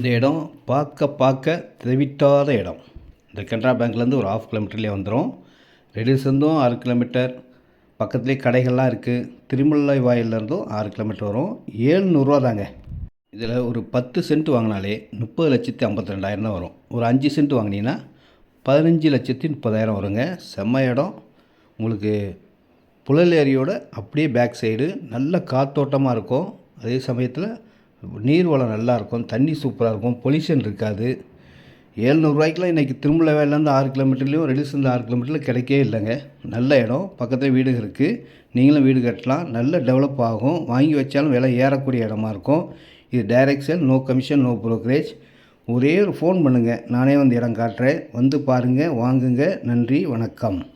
இந்த இடம் பார்க்க பார்க்க தெவிட்டாத இடம். இந்த கனரா பேங்க்லேருந்து ஒரு ஆஃப் கிலோமீட்டர்லேயே வந்துடும் ரெடிசந்தும் ஆறு கிலோமீட்டர் பக்கத்துலேயே கடைகள்லாம் இருக்குது திருமலை வாயிலேருந்தும் ஆறு கிலோமீட்டர் வரும். ஏழ்நூறுவா தாங்க. இதில் ஒரு பத்து சென்ட் வாங்கினாலே முப்பது லட்சத்தி ஐம்பத்தி ரெண்டாயிரம் தான் வரும். ஒரு அஞ்சு சென்ட் வாங்கினீங்கன்னா பதினஞ்சு லட்சத்தி முப்பதாயிரம் வருங்க. செம்ம இடம். உங்களுக்கு புழல் ஏரியோட அப்படியே பேக் சைடு நல்ல காத்தோட்டமாக இருக்கும். அதே சமயத்தில் நீர் வளம் நல்லாயிருக்கும் தண்ணி சூப்பராக இருக்கும் பொல்யூஷன் இருக்காது. ஏழ்நூறுரூவாய்க்கெலாம் இன்றைக்கி திருமலை வேலையிலேருந்து ஆறு கிலோமீட்டர்லேயும் ரெடிஸ்லேருந்து ஆறு கிலோமீட்டரில் கிடைக்கவே இல்லைங்க. நல்ல இடம் பக்கத்தில் வீடு இருக்குது நீங்களும் வீடு கட்டலாம். நல்ல டெவலப் ஆகும். வாங்கி வச்சாலும் விலை ஏறக்கூடிய இடமா இருக்கும். இது direct sale no commission no brokerage ஒரே ஒரு ஃபோன் பண்ணுங்கள் நானே வந்து இடம் காட்டுறேன். வந்து பாருங்கள் வாங்குங்க. நன்றி வணக்கம்.